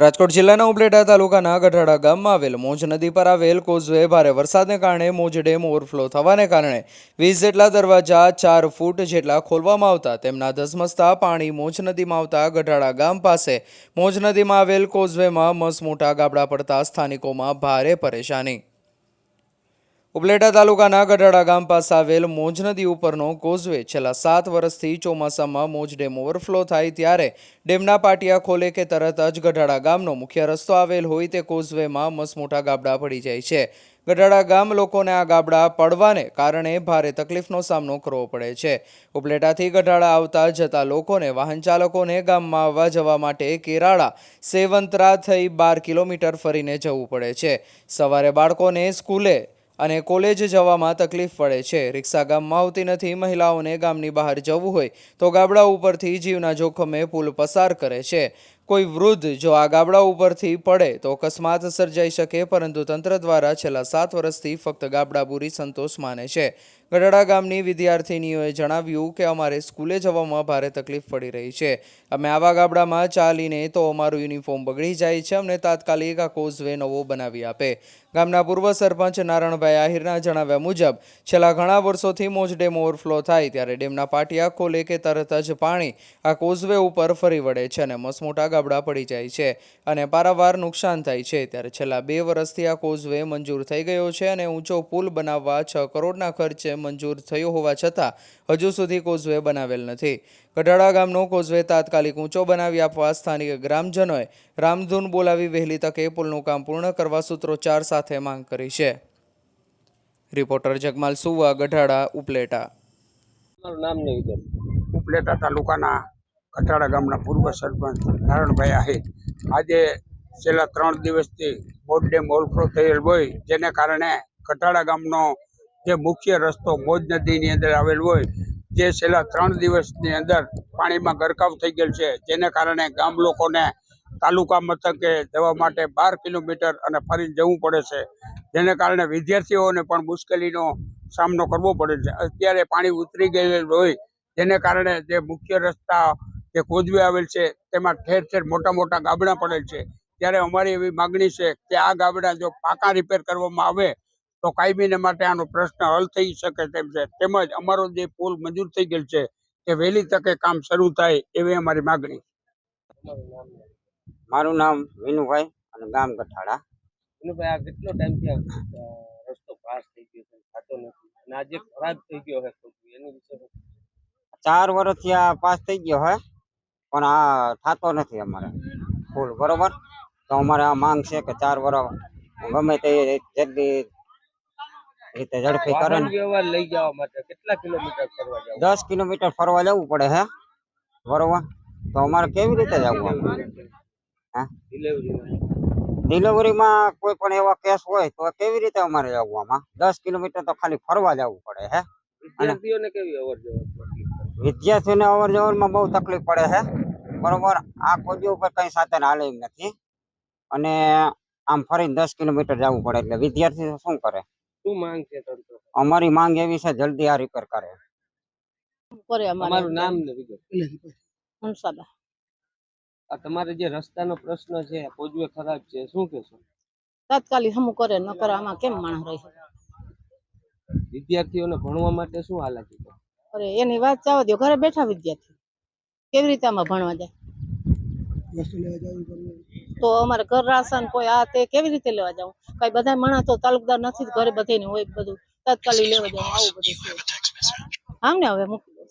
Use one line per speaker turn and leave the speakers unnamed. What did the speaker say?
રાજકોટ જિલ્લાના ઉપલેટા તાલુકાના ગઢાડા ગામમાં આવેલ મોજ નદી પર આવેલ કોઝવે ભારે વરસાદને કારણે મોજ ડેમ ઓવરફ્લો થવાને કારણે વીસ જેટલા દરવાજા ચાર ફૂટ જેટલા ખોલવામાં આવતા તેમના ધસમસતા પાણી મોજ નદીમાં આવતા ગઢાડા ગામ પાસે મોજ નદીમાં આવેલ કોઝવેમાં મસમોટા ગાબડા પડતા સ્થાનિકોમાં ભારે પરેશાની. ઉપલેટા તાલુકાના ગઢાડા ગામ પાસે આવેલ મોજ નદી ઉપરનો કોઝવે છેલ્લા સાત વર્ષથી ચોમાસામાં મોજ ડેમ ઓવરફ્લો થાય ત્યારે ડેમના પાટિયા ખોલે કે તરત જ ગઢાડા ગામનો મુખ્ય રસ્તો આવેલ હોય તે કોઝવેમાં મસમોટા ગાબડા પડી જાય છે. ગઢાડા ગામ લોકોને આ ગાબડા પડવાને કારણે ભારે તકલીફનો સામનો કરવો પડે છે. ઉપલેટાથી ગઢાડા આવતા જતા લોકોને વાહન ચાલકોને ગામમાં આવવા જવા માટે કેરાળા સેવંતરા થઈ બાર કિલોમીટર ફરીને જવું પડે છે. સવારે બાળકોને સ્કૂલે અને કોલેજ જવામાં તકલીફ પડે છે. રિક્ષા ગામમાં આવતી નથી. મહિલાઓને ગામની બહાર જવું હોય તો ગાબડા ઉપરથી જીવના જોખમે પુલ પસાર કરે છે. કોઈ વૃદ્ધ જો આ ગાબડા ઉપરથી પડે તો અકસ્માત સર્જાઈ શકે, પરંતુ તંત્ર દ્વારા છેલ્લા સાત વર્ષથી ફક્ત ગાબડા પૂરી સંતોષ માને છે. ગઢડા ગામની વિદ્યાર્થિનીઓએ જણાવ્યું કે અમારે સ્કૂલે જવામાં ભારે તકલીફ પડી રહી છે. અમે આવા ગાબડામાં ચાલીને તો અમારું યુનિફોર્મ બગડી જાય છે. અમને તાત્કાલિક આ કોઝવે નવો બનાવી આપે. ગામના પૂર્વ સરપંચ નારણભાઈ આહિરના જણાવ્યા મુજબ, છેલ્લા ઘણા વર્ષોથી મોજ ડેમ ઓવરફ્લો થાય ત્યારે ડેમના પાટિયા ખોલે કે તરત જ પાણી આ કોઝવે ઉપર ફરી વળે છે અને મસમોટા ગાબડા પડી જાય છે અને પારાવાર નુકસાન થાય છે. ત્યારે છેલ્લા બે વર્ષથી આ કોઝવે મંજૂર થઈ ગયો છે અને ઊંચો પુલ બનાવવા છ કરોડના ખર્ચે મંજૂર થયો હોવા છતાં હજુ સુધી કોઝવે બનાવેલ નથી. ગઢાડા ગામનો કોઝવે તાત્કાલિક ઊંચો બનાવી આપવા સ્થાનિક ગ્રામજનોએ રામધૂન બોલાવી વહેલી તકે પુલનું કામ પૂર્ણ કરવા સૂત્રોચ્ચાર સાથે માંગ કરી છે. રિપોર્ટર જગમાલ સુવા ગઢાડા ઉપલેટા.
નામ
ઉપલેટા તાલુકાના કઠાડા ગામના પૂર્વ સરપંચ નારણભાઈ આહિર. આજે છેલ્લા ત્રણ દિવસથી બોટ ડેમ ઓવરફ્લો થયેલ હોય જેને કારણે કઠાડા ગામનો જે મુખ્ય રસ્તો મોજ નદીની અંદર આવેલ હોય, જે છેલ્લા ત્રણ દિવસની અંદર પાણીમાં ગરકાવ થઈ ગયેલ છે, જેને કારણે ગામ લોકોને તાલુકા મથકે જવા માટે બાર કિલોમીટર અને ફરીને જવું પડે છે. જેને કારણે વિદ્યાર્થીઓને પણ મુશ્કેલીનો સામનો કરવો પડે છે. અત્યારે પાણી ઉતરી ગયેલ હોય, જેને કારણે જે મુખ્ય રસ્તા જે કોઝવે આવેલ છે, તેમાં ઠેર ઠેર મોટા મોટા ગાબડા પડેલ છે. ત્યારે અમારી એવી માગણી છે કે આ ગાબડા જો પાકા રિપેર કરવામાં આવે તો કાયમીને માટે આનો પ્રશ્ન હલ થઈ શકે તેમ છે. તેમજ અમારો જે પુલ મંજૂર થઈ ગયેલ છે તે વહેલી તકે કામ શરૂ થાય એવી અમારી માગણી.
મારું નામ વિનુભાઈ અને ગામ ગઠાડા.
વિનુભાઈ આ કેટલો ટાઈમથી આ રસ્તો પાસ થઈ ગયો છે? થતો નથી. અને આજે ખરાબ થઈ ગયો છે એની વિશે
ચાર વર્ષથી આ પાસ થઈ ગયો હોય પણ આ થતો નથી અમારે ફૂલ બરોબર? તો અમારે આ માંગ છે કે ચાર વર્ષ ગમે તે જેટલી રીતે ઝડપી કરે ને
વ્યવહાર લઈ જવા માટે કેટલા કિલોમીટર ફરવા જવું?
દસ કિલોમીટર ફરવા જવું પડે હે બરોબર? તો અમારે કેવી રીતે જવું હા?
ડિલિવરી
ડિલિવરીમાં કોઈ પણ એવા કેસ હોય તો કેવી રીતે અમારે જવું આમાં દસ કિલોમીટર તો ખાલી ફરવા જવું પડે હે?
વિદ્યાર્થીઓને કેવી અવર જવર
વિદ્યાર્થીઓને અવર જવરમાં બહુ તકલીફ પડે છે બરોબર? આ કોજી ઉપર કઈ સાધન હાલે એમ નથી. અને આમ ફરીને દસ કિલોમીટર જવું પડે એટલે વિદ્યાર્થી શું કરે?
શું માંગ છે તંત્ર?
અમારી માંગ એવી છે જલ્દી આ રિપેર કરે.
કરે અમારું
નામ ને વિગત
હંસાબા
આ તમારે જે રસ્તાનો પ્રશ્ન છે પોજવે ખરાબ છે શું કહેશો?
તાત્કાલિક હમું કરે ન કરે આમાં કેમ માણસ રહે?
વિદ્યાર્થીઓને ભણવા માટે શું હાલાકી છે?
અરે એની વાત ચાવા દો ઘરે બેઠા વિદ્યાર્થી કેવી રીતે આમાં ભણવા જાય? તો અમારે ઘર રાશન કોઈ આ તે કેવી રીતે લેવા જવું કઈ બધા માણસ તો તાલુકદાર નથી ઘરે બધાને હોય બધું. તાત્કાલિક લેવા જવું આવું બધું આમ ને હવે